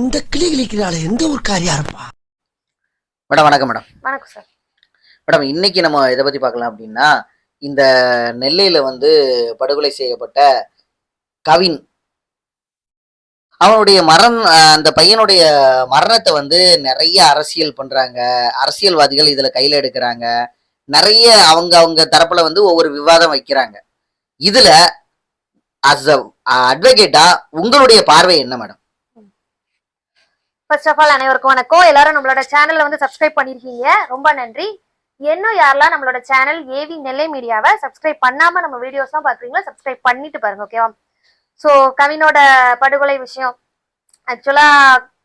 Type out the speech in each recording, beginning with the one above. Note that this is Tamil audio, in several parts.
இந்த கிளி கிளிக்கிறாள் எந்த ஒரு காரியா இருப்பா மேடம் வணக்கம் மேடம். வணக்கம் சார். மேடம் இன்னைக்கு நம்ம இதை பத்தி பார்க்கலாம் அப்படின்னா இந்த நெல்லையில வந்து படுகொலை செய்யப்பட்ட கவின். அவனுடைய மரண் அந்த பையனுடைய மரணத்தை வந்து நிறைய அரசியல் பண்றாங்க. அரசியல்வாதிகள் இதுல கையில எடுக்கிறாங்க. நிறைய அவங்க அவங்க தரப்புல வந்து ஒவ்வொரு விவாதம் வைக்கிறாங்க. இதுல அஸ் அட்வொகேட்டா உங்களுடைய பார்வை என்ன மேடம்? ஃபர்ஸ்ட் ஆஃப் ஆல் அனைவருக்கும் வணக்கம். எல்லாரும் நம்மளோட சேனல்ல வந்து சப்ஸ்கிரைப் பண்ணிருக்கீங்க. ரொம்ப நன்றி. இன்னும் யாரெல்லாம் நம்மளோட சேனல் ஏவி நெல்லை மீடியாவை சப்ஸ்கிரைப் பண்ணாம நம்ம வீடியோஸ்லாம் பாக்குறீங்களோ சப்ஸ்கிரைப் பண்ணிட்டு பாருங்க ஓகேவா ஸோ கவினோட படுகொலை விஷயம். ஆக்சுவலா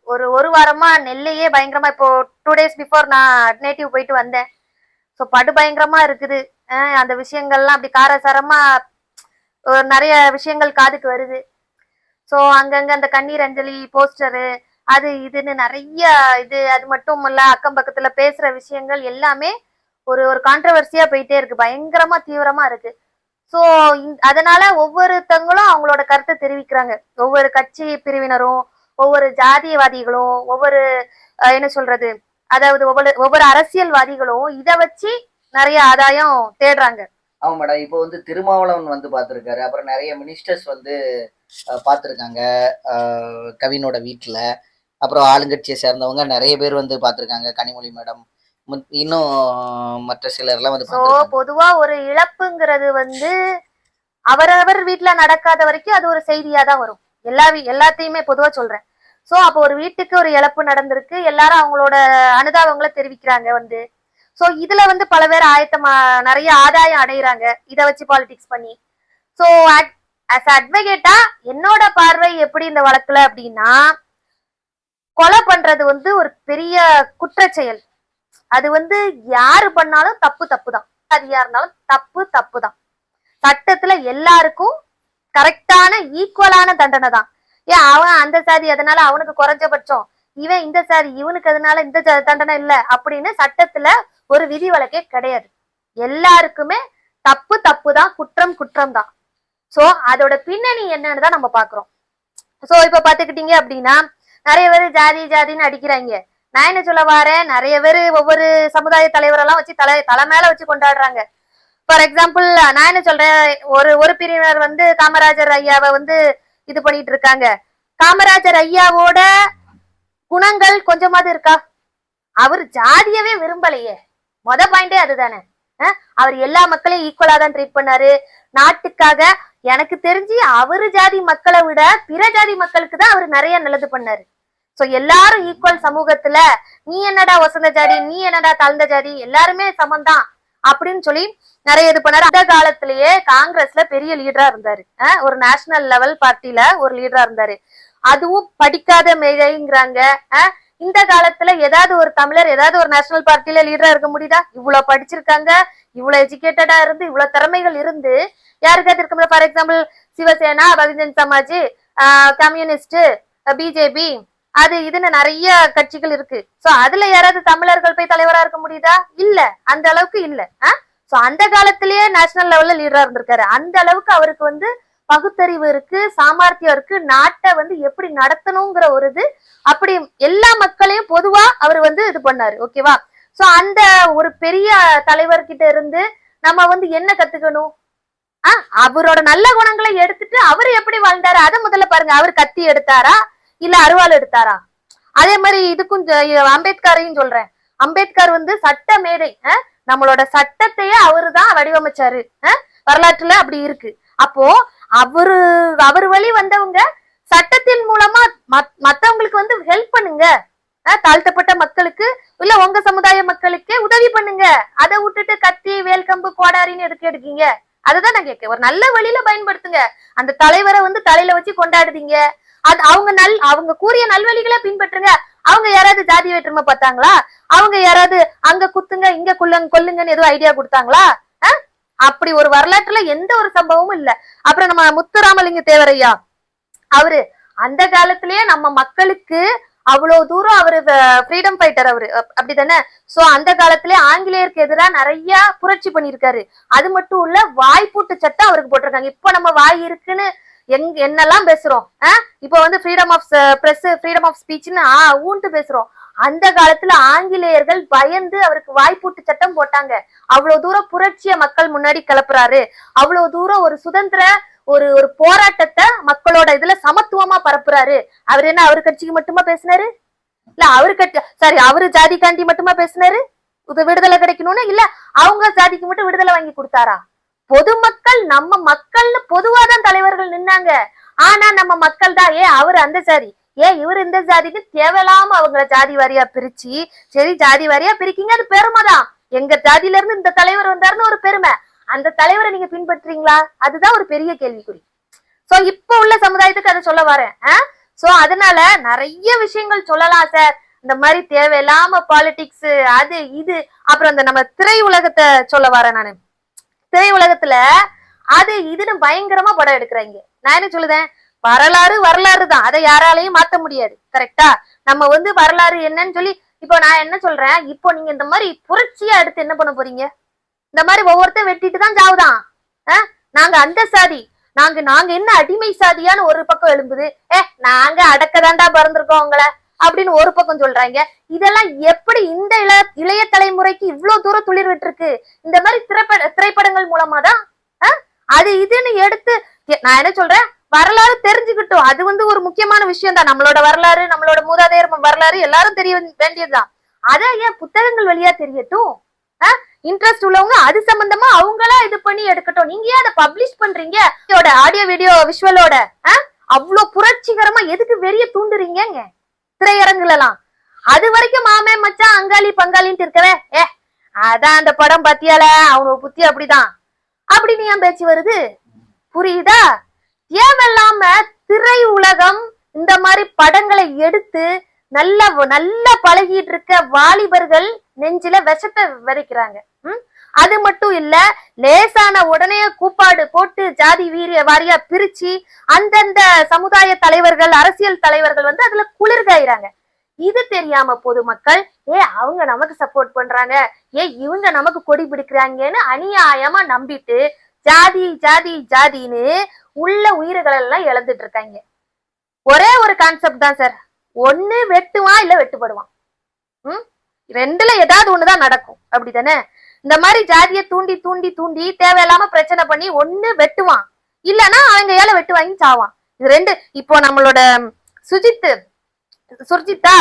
ஒரு ஒரு வாரமா நெல்லையே பயங்கரமா இப்போ டூ டேஸ் பிஃபோர் நான் நேட்டிவ் போயிட்டு வந்தேன். ஸோ படு பயங்கரமா இருக்குது. அந்த விஷயங்கள்லாம் அப்படி காரசாரமா ஒரு நிறைய விஷயங்கள் காதுக்கு வருது. ஸோ அங்கங்க அந்த கண்ணீர் அஞ்சலி போஸ்டரு அது இதுன்னு நிறைய இது அது மட்டும் இல்ல அக்கம் பக்கத்துல பேசுற விஷயங்கள் எல்லாமே ஒரு ஒரு கான்ட்ரவர்சியா போயிட்டே இருக்கு. பயங்கரமா தீவிரமா இருக்கு. ஸோ அதனால ஒவ்வொருத்தங்களும் அவங்களோட கருத்தை தெரிவிக்கிறாங்க. ஒவ்வொரு கட்சி பிரிவினரும் ஒவ்வொரு ஜாதியவாதிகளும் ஒவ்வொரு என்ன சொல்றது அதாவது ஒவ்வொரு ஒவ்வொரு அரசியல்வாதிகளும் இதை வச்சு நிறைய ஆதாயம் தேடுறாங்க. ஆமா மேடம் இப்போ வந்து திருமாவளவன் வந்து பார்த்துருக்காரு. அப்புறம் நிறைய மினிஸ்டர்ஸ் வந்து பார்த்துருக்காங்க கவினோட வீட்டில் அப்புறம் ஆளுங்கட்சியை சேர்ந்தவங்க நிறைய பேர் வந்து பார்த்திருக்காங்க. கனிமொழி மேடம் இன்னும் மற்ற சிலர்லாம் வந்து. பொதுவா ஒரு இழப்புங்கிறது வந்து அவரவர் வீட்ல நடக்காத வரைக்கும் அது ஒரு செய்தியா தான் வரும். எல்லா எல்லாத்தையுமே பொதுவா சொல்றேன். சோ அப்போ ஒரு வீட்டுக்கு ஒரு இழப்பு நடந்திருக்கு. எல்லாரும் அவங்களோட அனுதாபங்களை தெரிவிக்கிறாங்க வந்து. சோ இதுல வந்து பல பேர் ஆயத்தமா நிறைய ஆதாயம் அடையிறாங்க. இதை வச்சு பாலிடிக்ஸ் பண்ணி. சோ அஸ் அட்வொகேட்டா என்னோட பார்வை எப்படி இந்த வழக்குல அப்படின்னா கொலை பண்றது வந்து ஒரு பெரிய குற்ற செயல் அது வந்து யாரு பண்ணாலும் தப்பு தப்பு தான் அதிகா இருந்தாலும் தப்பு தப்பு தான் சட்டத்துல எல்லாருக்கும் கரெக்டான ஈக்குவலான தண்டனை தான் ஏன் அவன் அந்த சாதி அதனால அவனுக்கு குறைஞ்சபட்சம்? இவன் இந்த சாதி இவனுக்கு அதனால இந்த தண்டனை இல்ல? அப்படின்னு சட்டத்துல ஒரு விதி வழக்கே கிடையாது. எல்லாருக்குமே தப்பு தப்பு தான் குற்றம் குற்றம் தான் சோ அதோட பின்னணி என்னன்னு தான் நம்ம பாக்குறோம். சோ இப்ப பாத்துக்கிட்டீங்க அப்படின்னா நிறைய பேர் ஜாதி ஜாதின்னு அடிக்கிறாங்க. நான் என்ன சொல்ல வரேன்? நிறைய பேர் ஒவ்வொரு சமுதாய தலைவரெல்லாம் வச்சு தலை தலை மேல வச்சு கொண்டாடுறாங்க. ஃபார் எக்ஸாம்பிள் நான் என்ன சொல்றேன்? ஒரு ஒரு பிரிவினர் வந்து காமராஜர் ஐயாவை வந்து இது பண்ணிட்டு இருக்காங்க. காமராஜர் ஐயாவோட குணங்கள் கொஞ்சமாவது இருக்கா? அவர் ஜாதியவே விரும்பலையே. மொத பாயிண்டே அதுதானே. அவர் எல்லா மக்களையும் ஈக்குவலா தான் ட்ரீட் பண்ணாரு. நாட்டுக்காக எனக்கு தெரிஞ்சு அவரு ஜாதி மக்களை விட பிற ஜாதி மக்களுக்கு தான் அவர் நிறைய நல்லது பண்ணாரு. சோ எல்லாரும் ஈக்குவல் சமூகத்துல நீ என்னடா வசந்த ஜாதி நீ என்னடா தாழ்ந்த ஜாதி எல்லாருமே சமம்தான் அப்படின்னு சொல்லி நிறைய இது பண்ணாரு. அந்த காலத்திலேயே காங்கிரஸ்ல பெரிய லீடரா இருந்தாரு. ஒரு நேஷனல் லெவல் பார்ட்டில ஒரு லீடரா இருந்தாரு. அதுவும் படிக்காத மேதைங்கிறாங்க இந்த காலத்துல ஏதாவது ஒரு தமிழர் ஏதாவது ஒரு நேஷனல் பார்ட்டில லீடரா இருக்க முடியுதா? இவ்வளவு படிச்சிருக்காங்க இவ்வளவு எஜுகேட்டடா இருந்து இவ்வளவு திறமைகள் இருந்து யாருக்காவது இருக்க முடியாது? For example Shiv Sena Bahujan Samaj communist BJP அது இதுன்னு நிறைய கட்சிகள் இருக்கு. சோ அதுல யாராவது தமிழர்கள் போய் தலைவரா இருக்க முடியுதா? இல்ல. அந்த அளவுக்கு இல்ல. சோ அந்த காலத்திலேயே நேஷனல் லெவல்ல லீடரா இருந்திருக்காரு. அந்த அளவுக்கு அவருக்கு வந்து பகுத்தறிவு இருக்கு சாமர்த்தியம் இருக்கு நாட்டை வந்து எப்படி நடத்தணுங்கிற ஒரு இது. அப்படி எல்லா மக்களையும் பொதுவா அவர் வந்து இது பண்ணாரு. ஓகேவா சோ அந்த ஒரு பெரிய தலைவர்கிட்ட இருந்து நம்ம வந்து என்ன கத்துக்கணும்? ஆஹ் அவரோட நல்ல குணங்களை எடுத்துட்டு அவர் எப்படி வாழ்ந்தாரு? அதை முதல்ல பாருங்க. அவர் கத்தி எடுத்தாரா? இல்ல அருவாள் எடுத்தாரா? அதே மாதிரி இதுக்கும் அம்பேத்கரையும் சொல்றேன். அம்பேத்கர் வந்து சட்ட மேதை நம்மளோட சட்டத்தையே அவரு தான் வடிவமைச்சாரு வரலாற்றுல அப்படி இருக்கு. அப்போ அவரு அவர் வழி வந்தவங்க சட்டத்தின் மூலமா மத்- மத்தவங்களுக்கு வந்து ஹெல்ப் பண்ணுங்க. தாழ்த்தப்பட்ட மக்களுக்கு இல்ல உங்க சமுதாய மக்களுக்கே உதவி பண்ணுங்க. அதை விட்டுட்டு கத்தி வேல்கம்பு கோடாரின்னு எடுக்க எடுக்கீங்க? அதுதான் நான் கேட்க ஒரு நல்ல வழியில பயன்படுத்துங்க. அந்த தலைவரை வந்து தலையில வச்சு கொண்டாடுதீங்க. அது அவங்க நல் அவங்க கூறிய நல்வழிகளை பின்பற்றுங்க. அவங்க யாராவது ஜாதி வேற்றுமை பார்த்தாங்களா? அவங்க யாராவது அங்க குத்துங்க இங்க கொல்லுங்க கொல்லுங்கன்னு எதுவும் ஐடியா கொடுத்தாங்களா? அப்படி ஒரு வரலாற்றுல எந்த ஒரு சம்பவமும் இல்ல. அப்புறம் நம்ம முத்துராமலிங்க தேவரையா அவரு அந்த காலத்திலேயே நம்ம மக்களுக்கு அவ்வளவு தூரம் அவரு ஃப்ரீடம் ஃபைட்டர் அவரு. அப்படிதானே சோ அந்த காலத்திலே ஆங்கிலேயருக்கு எதிராக நிறைய புரட்சி பண்ணியிருக்காரு. அது மட்டும் இல்ல வாய்ப்பூட்டு சட்டம் அவருக்கு போட்டிருக்காங்க. இப்ப நம்ம வாய் இருக்குன்னு எங் என்னெல்லாம் பேசுறோம் இப்போ வந்து freedom of press freedom of ஸ்பீச்னு ஆ ஊன்ட்டு பேசுறோம். அந்த காலத்துல ஆங்கிலேயர்கள் பயந்து அவருக்கு வாய்ப்பூட்டு சட்டம் போட்டாங்க. அவ்வளவு தூரம் புரட்சிய மக்கள் முன்னாடி கிளப்புறாரு. அவ்வளவு தூரம் ஒரு சுதந்திர ஒரு ஒரு போராட்டத்தை மக்களோட இதுல சமத்துவமா பரப்புறாரு. அவர் என்ன அவர் கட்சிக்கு மட்டுமா பேசினாரு? இல்ல அவரு கட்சி சாரி அவரு ஜாதிக்காண்டி மட்டுமா பேசினாரு? விடுதலை கிடைக்கணும்னு இல்ல அவங்க ஜாதிக்கு மட்டும் விடுதலை வாங்கி கொடுத்தாரா? பொதுமக்கள் நம்ம மக்கள்னு பொதுவாதான் தலைவர்கள் நின்னாங்க. ஆனா நம்ம மக்கள் தான் ஏ அவர் அந்த சாதி ஏன் இவர் இந்த ஜாதிக்கு தேவையில்லாம அவங்கள ஜாதி வாரியா பிரிச்சு சரி ஜாதி வாரியா பிரிக்கீங்க அது பெருமை தான். எங்க ஜாதியில இருந்து இந்த தலைவர் வந்தாருன்னு ஒரு பெருமை. அந்த தலைவரை நீங்க பின்பற்றுறீங்களா? அதுதான் ஒரு பெரிய கேள்விக்குறி. சோ இப்ப உள்ள சமுதாயத்துக்கு அதை சொல்ல வரேன். சோ அதனால நிறைய விஷயங்கள் சொல்லலாம் சார். இந்த மாதிரி தேவையில்லாம பாலிடிக்ஸ் அது இது அப்புறம் இந்த நம்ம திரை உலகத்தை சொல்ல வரேன் நானு. திரை உலகத்துல அது இதுன்னு பயங்கரமா படம் எடுக்கிறாங்க. நான் என்ன சொல்லுதேன்? வரலாறு வரலாறு தான் அதை யாராலையும் மாத்த முடியாது. கரெக்டா நம்ம வந்து வரலாறு என்னன்னு சொல்லி இப்போ நான் என்ன சொல்றேன்? இப்போ நீங்க இந்த மாதிரி புரட்சியா எடுத்து என்ன பண்ண போறீங்க? இந்த மாதிரி ஒவ்வொருத்தரும் வெட்டிட்டு தான் சாவுதான். நாங்க அந்த சாதி நாங்க நாங்க என்ன அடிமை சாதியான்னு ஒரு பக்கம் எழும்புது. ஏ நாங்க அடக்கதாண்டா பிறந்திருக்கோம் உங்களை. அப்படின்னு ஒரு பக்கம் சொல்றாங்க. இதெல்லாம் எப்படி இந்த இள இளைய தலைமுறைக்கு இவ்வளவு தூரம் துளிர் விட்டுருக்கு? இந்த மாதிரி திரைப்பட திரைப்படங்கள் மூலமா தான் அது இதுன்னு எடுத்து நான் என்ன சொல்றேன்? வரலாறு தெரிஞ்சுக்கிட்டோம். அது வந்து ஒரு முக்கியமான விஷயம் தான் நம்மளோட வரலாறு நம்மளோட மூதாதையர் வரலாறு எல்லாரும் தெரிய வேண்டியதுதான். அதான் ஏன் புத்தகங்கள் வழியா தெரியட்டும்? இன்ட்ரெஸ்ட் உள்ளவங்க அது சம்பந்தமா அவங்களா இது பண்ணி எடுக்கட்டும். நீங்க ஏன் அதை பப்ளிஷ் பண்றீங்க? ஆடியோ வீடியோ விஷுவலோட அவ்வளோ புரட்சிகரமா எதுக்கு வெறிய தூண்டுறீங்க திரையரங்குல எல்லாம் அது வரைக்கும் மாமே மச்சான் அங்காளி பங்காளின்ட்டு இருக்கவே ஏ அதான் அந்த படம் பத்தியால? அவனோட புத்தி அப்படிதான். அப்படின்னு ஏன் பேச்சு வருது? புரியுதா? தேவையில்லாம திரை உலகம் இந்த மாதிரி படங்களை எடுத்து நல்ல நல்ல பழகிட்டு இருக்க வாலிபர்கள் நெஞ்சில விஷத்தை விதைக்கிறாங்க உம் அது மட்டும் இல்ல லேசான உடனே கூப்பாடு போட்டு ஜாதி வீரிய வாரியா பிரிச்சு அந்தந்த சமுதாய தலைவர்கள் அரசியல் தலைவர்கள் வந்து அதுல குளிர்காயிறாங்க. இது தெரியாம பொதுமக்கள் ஏ அவங்க நமக்கு சப்போர்ட் பண்றாங்க. ஏ இவங்க நமக்கு கொடி பிடிக்கிறாங்கன்னு அநியாயமா நம்பிட்டு ஜாதி ஜாதி ஜாதின்னு உள்ள உயிர்களை எல்லாம் இழந்துட்டு இருக்காங்க. ஒரே ஒரு கான்செப்ட் தான் சார் ஒண்ணு வெட்டுவான் இல்ல வெட்டுப்படுவான். உம் ரெண்டுல ஏதாவது ஒண்ணுதான் நடக்கும். அப்படிதானே இந்த மாதிரி ஜாதியை தூண்டி தூண்டி தூண்டி தேவையில்லாம பிரச்சனை பண்ணி ஒண்ணு வெட்டுவான். இல்லைன்னா அவங்க ஏழை வெட்டு வாங்கி சாவான். இது ரெண்டு இப்போ நம்மளோட சுஜித் சுர்ஜித்தா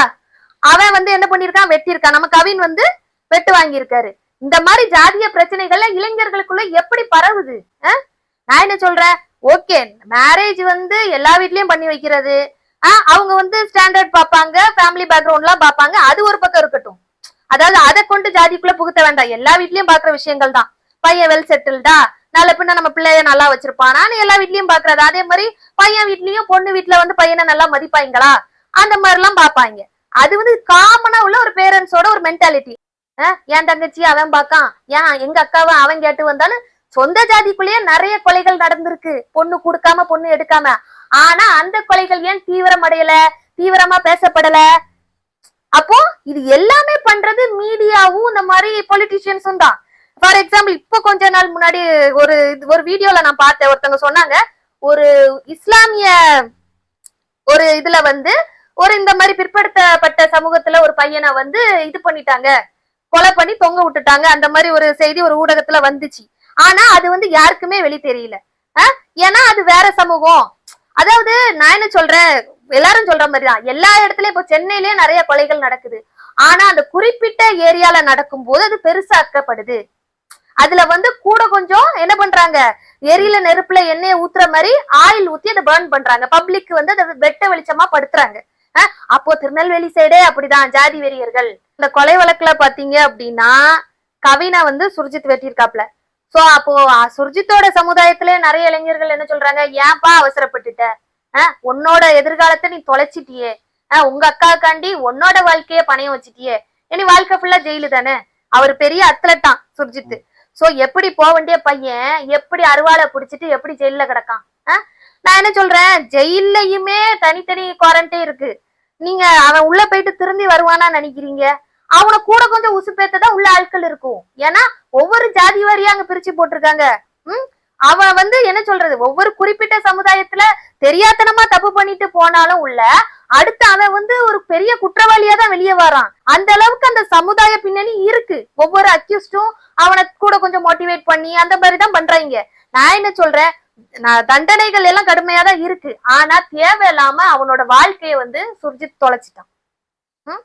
அவன் வந்து என்ன பண்ணிருக்கான் வெட்டியிருக்கான். நம்ம கவின் வந்து வெட்டு வாங்கியிருக்காரு. இந்த மாதிரி ஜாதிய பிரச்சனைகள்ல இளைஞர்களுக்குள்ள எப்படி பரவுது? நான் என்ன சொல்றேன்? ஓகே மேரேஜ் வந்து எல்லா வீட்லயும் பண்ணி வைக்கிறது. அவங்க வந்து ஸ்டாண்டர்ட் பார்ப்பாங்க ஃபேமிலி பேக்ரவுண்ட்லாம் பார்ப்பாங்க. அது ஒரு பக்கம் இருக்கட்டும். அதாவது அதை கொண்டு ஜாதிக்குள்ள புகுத்த வேண்டாம். எல்லா வீட்லயும் பாக்குற விஷயங்கள் தான் பையன் வெல் செட்டில்டா நல்ல பின்ன நம்ம பிள்ளைய நல்லா வச்சிருப்பானான்னு எல்லா வீட்லயும் பாக்குறது. அதே மாதிரி பையன் வீட்லயும் பொண்ணு வீட்டுல வந்து பையனை நல்லா மதிப்பாங்களா அந்த மாதிரி எல்லாம் பாப்பாங்க அது வந்து காமனா உள்ள ஒரு பேரண்ட்ஸோட ஒரு மென்டாலிட்டி என் தங்கச்சி அவன் பாக்கான் ஏன்? எங்க அக்காவை அவன் கேட்டு வந்தாலும் சொந்த ஜாதிக்குள்ளேயே நிறைய கொலைகள் நடந்திருக்கு. பொண்ணு கொடுக்காம பொண்ணு எடுக்காம. ஆனா அந்த கொலைகள் ஏன் தீவிரம் அடையல? தீவிரமா பேசப்படல? அப்போ இது எல்லாமே பண்றது மீடியாவும் இந்த மாதிரி பொலிட்டிஷியன்ஸும் தான். ஃபார் எக்ஸாம்பிள் இப்போ கொஞ்ச நாள் முன்னாடி ஒரு இது- ஒரு வீடியோல நான் பார்த்தேன். ஒருத்தவங்க சொன்னாங்க ஒரு இஸ்லாமிய ஒரு இதுல வந்து ஒரு இந்த மாதிரி பிற்படுத்தப்பட்ட சமூகத்துல ஒரு பையனை வந்து இது பண்ணிட்டாங்க. கொலை பண்ணி தொங்க விட்டுட்டாங்க. அந்த மாதிரி ஒரு செய்தி ஒரு ஊடகத்துல வந்துச்சு. ஆனா அது வந்து யாருக்குமே வெளி தெரியல. ஏன்னா அது வேற சமூகம். அதாவது நான் என்ன சொல்றேன்? எல்லாரும் சொல்ற மாதிரி தான் எல்லா இடத்துலயும் இப்போ சென்னையிலேயே நிறைய கொலைகள் நடக்குது. ஆனா அந்த குறிப்பிட்ட ஏரியால நடக்கும் போது அது பெருசாக்கப்படுது. அதுல வந்து கூட கொஞ்சம் என்ன பண்றாங்க? எரியில நெருப்புல எண்ணெயை ஊத்துற மாதிரி ஆயில் ஊத்தி அதை பர்ன் பண்றாங்க. பப்ளிக் வந்து அதை வெட்ட வெளிச்சமா படுத்துறாங்க. அப்போ திருநெல்வேலி சைடே அப்படிதான் ஜாதி வெறியர்கள். இந்த கொலை வழக்குல பாத்தீங்க அப்படின்னா கவினா வந்து சுர்ஜித் வெட்டியிருக்காப்ல சோ அப்போ சுர்ஜித்தோட சமுதாயத்திலே நிறைய இளைஞர்கள் என்ன சொல்றாங்க ஏன்பா அவசரப்பட்டுட்ட? உன்னோட எதிர்காலத்தை நீ தொலைச்சிட்டியே. ஆஹ் உங்க அக்காக்காண்டி உன்னோட வாழ்க்கைய பணையம் வச்சிட்டியே. இனி வாழ்க்கை ஃபுல்லா ஜெயிலு தானே? அவர் பெரிய அத்லட்டான் சுர்ஜித் சோ எப்படி போக வேண்டிய பையன் எப்படி அருவாளை புடிச்சிட்டு எப்படி ஜெயில்ல கிடக்கான்? நான் என்ன சொல்றேன்? ஜெயில்லையுமே தனித்தனி குவாரண்டைன் இருக்கு. நீங்க அவன் உள்ள போயிட்டு திரும்பி வருவானா நினைக்கிறீங்க? அவனை கூட கொஞ்சம் உசுப்பேத்ததான் உள்ள ஆட்கள் இருக்கும். ஏன்னா ஒவ்வொரு ஜாதி வாரியா அங்க பிரிச்சு போட்டிருக்காங்க. ம்? அவன் வந்து என்ன சொல்றது? ஒவ்வொரு குறிப்பிட்ட சமுதாயத்துல தெரியாத்தனமா தப்பு பண்ணிட்டு போனாலும் உள்ள அடுத்து அவன் வந்து ஒரு பெரிய குற்றவாளியா தான் வெளியே வரான். அந்த அளவுக்கு அந்த சமுதாய பின்னணி இருக்கு. ஒவ்வொரு அக்யூஸ்டும் அவனை கூட கொஞ்சம் மோட்டிவேட் பண்ணி அந்த மாதிரி தான் பண்றாங்க. நான் என்ன சொல்றேன்? நான் தண்டனைகள் எல்லாம் கடுமையா தான் இருக்கு. ஆனா தேவையில்லாம அவனோட வாழ்க்கைய வந்து சுர்ஜித் தொலைச்சிட்டான். ம்?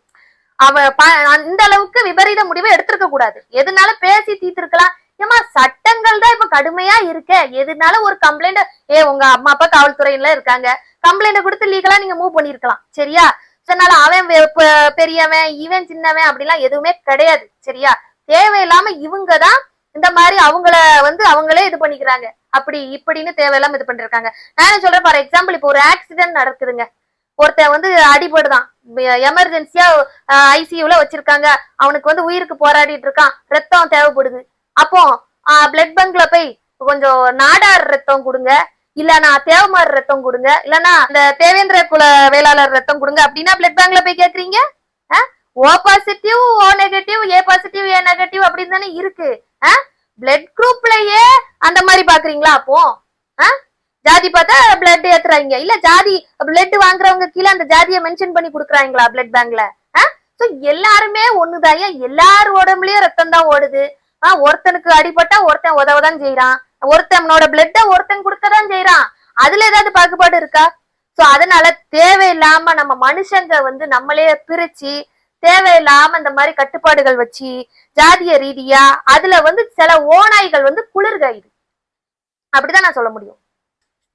அவன் ப- அந்த அளவுக்கு விபரீத முடிவை எடுத்திருக்க கூடாது. எதுனால பேசி தீர்த்திருக்கலாம். ஏமா சட்டங்கள் தான் இப்ப கடுமையா இருக்க. எதுனால ஒரு கம்ப்ளைண்ட் ஏ உங்க அம்மா அப்பா காவல்துறையில இருக்காங்க. கம்ப்ளைண்ட் கொடுத்து லீகலா நீங்க மூவ் பண்ணிருக்கலாம். சரியா? அதனால அவன் பெரியவன் இவன் சின்னவன் அப்படிலாம் எதுவுமே கிடையாது. சரியா? தேவையில்லாம இவங்க தான் இந்த மாதிரி அவங்கள வந்து அவங்களே இது பண்ணிக்கிறாங்க. அப்படி இப்படின்னு தேவையில்லாம இது பண்ணிருக்காங்க. நான் என்ன சொல்றேன்? ஃபார் எக்ஸாம்பிள் இப்போ ஒரு ஆக்சிடென்ட் நடக்குதுங்க. ஒருத்தன் வந்து அடிபடுதான். எமர்ஜென்சியா ஐசியூல வச்சிருக்காங்க. அவனுக்கு வந்து உயிருக்கு போராடிட்டு இருக்கான். ரத்தம் தேவைப்படுது. அப்போ பிளட் பேங்க்ல போய் கொஞ்சம் நாடார் ரத்தம் கொடுங்க. இல்லனா தேவமார் ரத்தம் கொடுங்க. இல்லனா இந்த தேவேந்திர குல வேளாளர் ரத்தம் கொடுங்க. அப்படின்னா பிளட் பேங்க்ல போய் கேக்குறீங்க? O positive O negative A positive A negative அப்படின்னு தானே இருக்கு. பிளட் குரூப்லயே அந்த மாதிரி பாக்குறீங்களா அப்போ? ஆ? ஜாதி பார்த்தா பிளட் ஏத்துறாங்க. இல்ல ஜாதி பிளட் வாங்குறவங்க கீழே அந்த ஜாதியை மென்ஷன் பண்ணி கொடுக்குறாங்களா பிளட் பேங்க்ல எல்லாருமே ஒண்ணுதான் ஏன் எல்லார் உடம்புலயும் ரத்தம் தான் ஓடுது. ஆஹ் ஒருத்தனுக்கு அடிபட்டா ஒருத்தன் உதவதான் செய்யறான் ஒருத்தனோட பிளட்ட ஒருத்தன் கொடுக்கதான் செய்யறான் அதுல ஏதாவது பாகுபாடு இருக்கா? சோ அதனால தேவையில்லாம நம்ம மனுஷங்க வந்து நம்மளே பிரிச்சு தேவையில்லாம இந்த மாதிரி கட்டுப்பாடுகள் வச்சு ஜாதிய ரீதியா அதுல வந்து சில ஓநாய்கள் வந்து குளிர்காயுது. அப்படிதான் நான் சொல்ல முடியும்.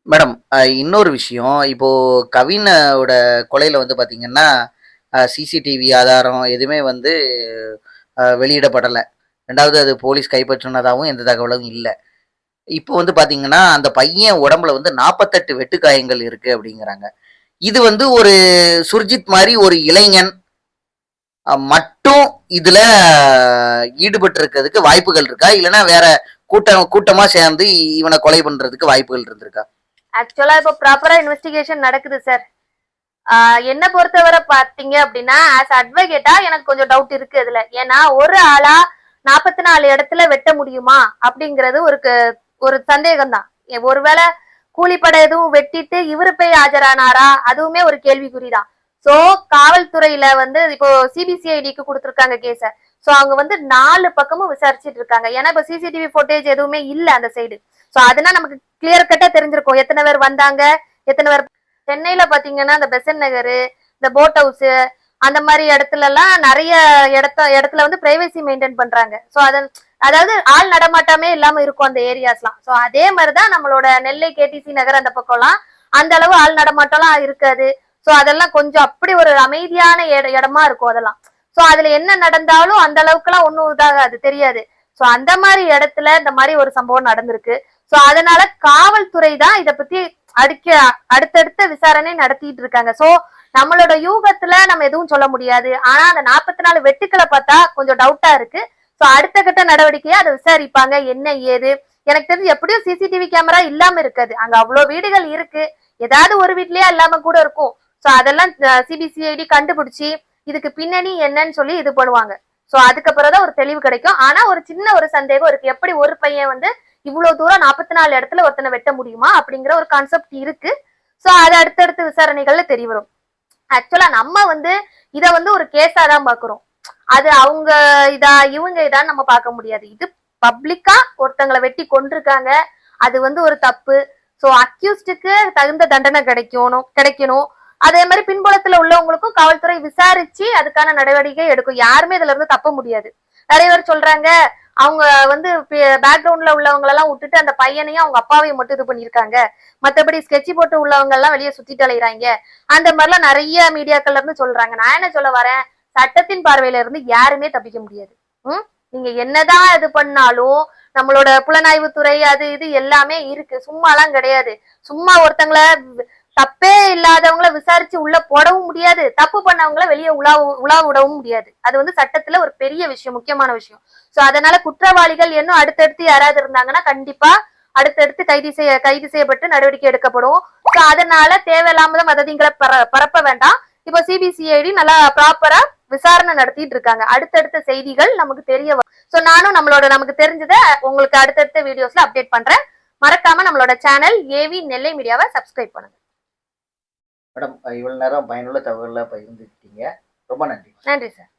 மேடம் இன்னொரு விஷயம். இப்போ கவினோட கொலையில வந்து பாத்தீங்கன்னா சிசிடிவி ஆதாரம் எதுவுமே வந்து வெளியிடப்படலை. ரெண்டாவது அது போலீஸ் கைப்பற்றினதாகவும் எந்த தகவலும் இல்லை. இப்போ வந்து பார்த்தீங்கன்னா அந்த பையன் உடம்புல வந்து நாற்பத்தெட்டு வெட்டுக்காயங்கள் இருக்கு அப்படிங்கிறாங்க. இது வந்து ஒரு சுர்ஜித் மாதிரி ஒரு இளைஞன் மட்டும் இதில் ஈடுபட்டு இருக்கிறதுக்கு வாய்ப்புகள் இருக்கா? இல்லைன்னா வேற கூட்டம் கூட்டமா சேர்ந்து இவனை கொலை பண்றதுக்கு வாய்ப்புகள் இருந்திருக்கா? ஆக்சுவலா இப்போ ப்ராப்பரா இன்வெஸ்டிகேஷன் நடக்குது சார் என்ன பொறுத்தவரை பார்த்தீங்க அப்படின்னா ஆஸ் அட்வொகேட்டா எனக்கு கொஞ்சம் டவுட் இருக்கு அதுல. ஏன்னா ஒரு ஆளா நாற்பத்தி நாலு இடத்துல வெட்ட முடியுமா? அப்படிங்கறது ஒரு க- ஒரு சந்தேகம் தான் ஒருவேளை கூலிப்படை எதுவும் வெட்டிட்டு இவரு போய் ஆஜரானாரா? அதுவுமே ஒரு கேள்விக்குறிதான். சோ காவல்துறையில வந்து இப்போ சிபிசிஐடிக்கு கொடுத்துருக்காங்க கேஸ சோ அவங்க வந்து நாலு பக்கமும் விசாரிச்சிட்டு இருக்காங்க. ஏன்னா இப்ப சிசிடிவி ஃபுட்டேஜ் எதுவுமே இல்ல அந்த சைடு சோ அதனால நமக்கு கிளியர் கட்டா தெரிஞ்சிருக்கும். எத்தனை பேர் வந்தாங்க? எத்தனை பேர் சென்னையில பாத்தீங்கன்னா இந்த பெசன் நகர் இந்த போட் ஹவுஸ் அந்த மாதிரி இடத்துல எல்லாம் நிறைய இடத்த இடத்துல வந்து பிரைவசி மெயின்டைன் பண்றாங்க. சோ அதன் அதாவது ஆள் நடமாட்டமே இல்லாம இருக்கும் அந்த ஏரியாஸ்லாம் சோ அதே மாதிரிதான் நம்மளோட நெல்லை கேடிசி நகர் அந்த பக்கம்லாம் அந்த அளவு ஆள் நடமாட்டம்லாம் இருக்காது. சோ அதெல்லாம் கொஞ்சம் அப்படி ஒரு அமைதியான இடமா இருக்கும் அதெல்லாம். சோ அதுல என்ன நடந்தாலும் அந்த அளவுக்குலாம் ஒண்ணும் இதாகாது தெரியாது. சோ அந்த மாதிரி இடத்துல இந்த மாதிரி ஒரு சம்பவம் நடந்திருக்கு. சோ அதனால காவல்துறை தான் இத பத்தி அடுக்க அடுத்தடுத்த விசாரணை நடத்திட்டு இருக்காங்க. சோ நம்மளோட யூகத்துல நம்ம எதுவும் சொல்ல முடியாது. ஆனா அந்த நாற்பத்தி நாலு வெட்டுக்களை பார்த்தா கொஞ்சம் டவுட்டா இருக்கு. ஸோ அடுத்த கட்ட நடவடிக்கையை அதை விசாரிப்பாங்க. என்ன ஏது? எனக்கு தெரிஞ்சு எப்படியும் சிசிடிவி கேமரா இல்லாம இருக்காது. அங்க அவ்வளோ வீடுகள் இருக்கு. ஏதாவது ஒரு வீட்லயே இல்லாம கூட இருக்கும். ஸோ அதெல்லாம் சிபிசிஐடி கண்டுபிடிச்சி இதுக்கு பின்னணி என்னன்னு சொல்லி இது பண்ணுவாங்க. ஸோ அதுக்கப்புறம் தான் ஒரு தெளிவு கிடைக்கும். ஆனா ஒரு சின்ன ஒரு சந்தேகம் இருக்கு. எப்படி ஒரு பையன் வந்து இவ்வளவு தூரம் நாற்பத்தி நாலு இடத்துல ஒருத்தனை வெட்ட முடியுமா? அப்படிங்கிற ஒரு கான்செப்ட் இருக்கு. ஸோ அது அடுத்தடுத்த விசாரணைகள்ல தெரிய வரும். ஆக்சுவலா நம்ம வந்து இத வந்து ஒரு கேஸா தான் பாக்குறோம். அது அவங்க இதா இவங்க இதான்னு நம்ம பார்க்க முடியாது. இது பப்ளிக்கா ஒருத்தங்களை வெட்டி கொண்டிருக்காங்க அது வந்து ஒரு தப்பு. சோ அக்யூஸ்டுக்கு தகுந்த தண்டனை கிடைக்கணும் கிடைக்கணும். அதே மாதிரி பின்புலத்துல உள்ளவங்களுக்கும் காவல்துறை விசாரிச்சு அதுக்கான நடவடிக்கை எடுக்கும். யாருமே இதுல இருந்து தப்ப முடியாது. நிறைய பேர் சொல்றாங்க அவங்க வந்து பேக்ரவுண்ட்ல உள்ளவங்க எல்லாம் விட்டுட்டு அந்த பையனையும் அவங்க அப்பாவையும் மட்டும் இது பண்ணியிருக்காங்க. மற்றபடி ஸ்கெட்ச் போட்டு உள்ளவங்க எல்லாம் வெளியே சுத்திட்டு அலைகிறாங்க அந்த மாதிரிலாம் நிறைய மீடியாக்கள்ல இருந்து சொல்றாங்க. நான் என்ன சொல்ல வரேன்? சட்டத்தின் பார்வையில இருந்து யாருமே தப்பிக்க முடியாது. ம்? நீங்க என்னதான் இது பண்ணாலும் நம்மளோட புலனாய்வு துறை அது இது எல்லாமே இருக்கு. சும்மாலாம் கிடையாது. சும்மா ஒருத்தங்களை தப்பே இல்லாதவங்கள விசாரிச்சு உள்ள போடவும் முடியாது. தப்பு பண்ணவங்கள வெளியே உலா உலா விடவும் முடியாது. அது வந்து சட்டத்துல ஒரு பெரிய விஷயம் முக்கியமான விஷயம். சோ அதனால குற்றவாளிகள் இன்னும் அடுத்தடுத்து யாராவது இருந்தாங்கன்னா கண்டிப்பா அடுத்தடுத்து கைது செய்ய கைது செய்யப்பட்டு நடவடிக்கை எடுக்கப்படும் சோ அதனால தேவையில்லாம மததிங்களை பரப்ப வேண்டாம். இப்போ சிபிசிஐடி நல்லா ப்ராப்பரா விசாரணை நடத்திட்டு இருக்காங்க. அடுத்தடுத்த செய்திகள் நமக்கு தெரிய சோ நானும் நம்மளோட நமக்கு தெரிஞ்சதை உங்களுக்கு அடுத்தடுத்த வீடியோஸ்ல அப்டேட் பண்றேன். மறக்காம நம்மளோட சேனல் ஏவி நெல்லை மீடியாவை சப்ஸ்கிரைப் பண்ணுங்க. மேடம் இவ்வளோ நேரம் பயனுள்ள தகவலில் பகிர்ந்துக்கிட்டீங்க. ரொம்ப நன்றி. நன்றி சார்.